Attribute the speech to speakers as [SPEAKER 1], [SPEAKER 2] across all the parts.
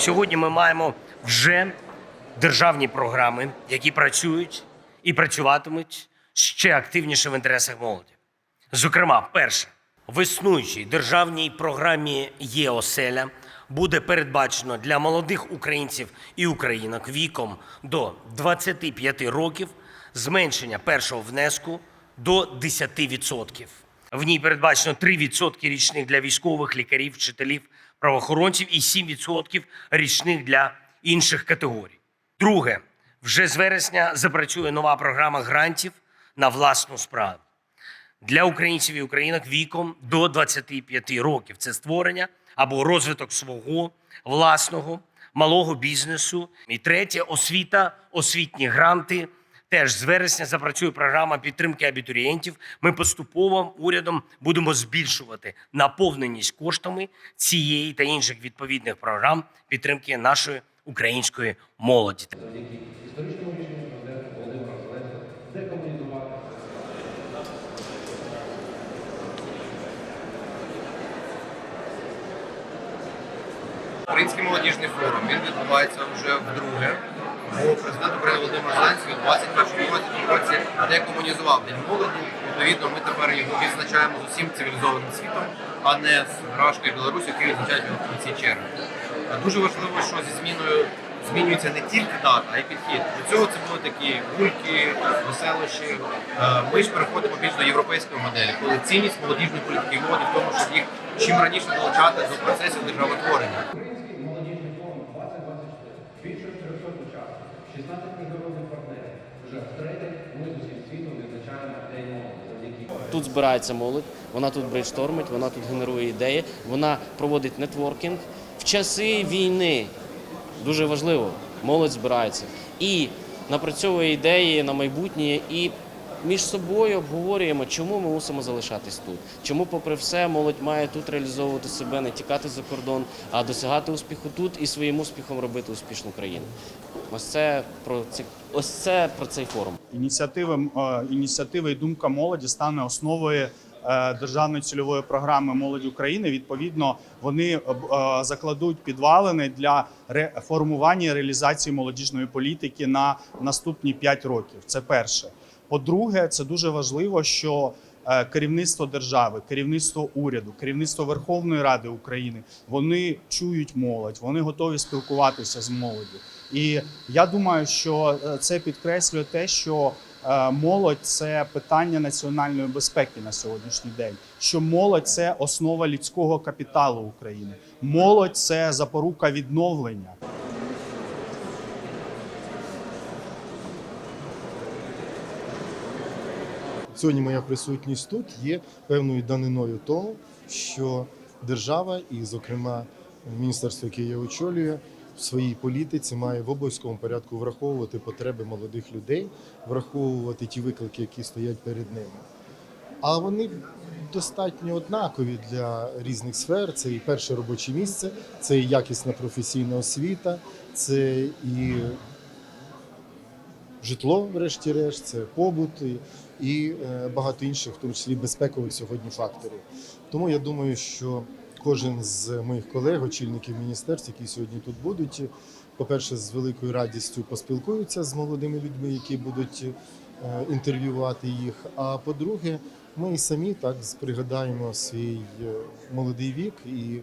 [SPEAKER 1] Сьогодні ми маємо вже державні програми, які працюють і працюватимуть ще активніше в інтересах молоді. Зокрема, перше, в існуючій державній програмі ЄОСЕЛЯ буде передбачено для молодих українців і українок віком до 25 років зменшення першого внеску до 10%. В ній передбачено 3% річних для військових, лікарів, вчителів, правоохоронців і 7% річних для інших категорій. Друге, вже з вересня запрацює нова програма грантів на власну справу для українців і українок віком до 25 років. Це створення або розвиток свого власного малого бізнесу. І третє освіта, освітні гранти. Теж з вересня запрацює програма підтримки абітурієнтів. Ми поступово урядом будемо збільшувати наповненість коштами цієї та інших відповідних програм підтримки нашої української молоді.
[SPEAKER 2] Український молодіжний форум він відбувається вже вдруге. Президент України Володимир Зеленський у 21 році, декомунізував день молоді. Відповідно, ми тепер його відзначаємо з усім цивілізованим світом, а не з Рашкою Білорусі, який відзначають його в кінці червня. Дуже важливо, що зі зміною змінюється не тільки дата, а й підхід. До цього це були такі гульки, веселощі. Е, Ми ж переходимо більш до європейської моделі, коли цінність молодіжної політики молоді в тому, щоб їх чим раніше долучати до процесів державотворення.
[SPEAKER 3] Український молодіжний форум 2024. Більше 300 учасників, 16 міжнародних партнерів. Вже втретє ми з усім світом відзначаємо День молоді завдяки
[SPEAKER 4] Тут збирається молодь, вона тут брейнштормить, вона тут генерує ідеї, вона проводить нетворкінг. В часи війни дуже важливо, молодь збирається і напрацьовує ідеї на майбутнє і між собою обговорюємо, чому ми мусимо залишатись тут. Чому, попри все, молодь має тут реалізовувати себе, не тікати за кордон, а досягати успіху тут і своїм успіхом робити успішну країну. Ось це про ці ось це про цей форум.
[SPEAKER 5] Ініціативи, е, ініціативи і думка молоді стане основою е, державної цільової програми Молодь України. Відповідно, вони е, закладуть підвалини для ре- формування і реалізації молодіжної політики на наступні 5 років. Це перше. По-друге, це дуже важливо, що керівництво держави, керівництво уряду, керівництво Верховної Ради України вони чують молодь, вони готові спілкуватися з молоддю. І я думаю, що е, це підкреслює те, що е, молодь це питання національної безпеки на сьогоднішній день. Що молодь це основа людського капіталу України. Молодь це запорука відновлення.
[SPEAKER 6] Сьогодні моя присутність тут є певною даниною тому, що держава, і, зокрема, міністерство, яке я очолюю, в своїй політиці має в обов'язковому порядку враховувати потреби молодих людей, враховувати ті виклики, які стоять перед ними. А вони достатньо однакові для різних сфер. Це і перше робоче місце, це і якісна професійна освіта, це і житло, врешті-решт, це побут і, е, багато інших, в тому числі безпекових сьогодні факторів. Тому я думаю, що кожен з моїх колег, очільників міністерств, які сьогодні тут будуть, по-перше, з великою радістю поспілкуються з молодими людьми, які будуть е, інтерв'ювати їх. А по-друге, ми і самі так пригадаємо свій е, молодий вік і.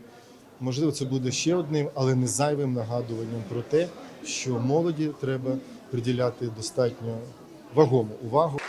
[SPEAKER 6] Можливо, це буде ще одним, але не зайвим нагадуванням про те, що молоді треба приділяти достатньо вагому увагу.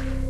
[SPEAKER 6] Thank you.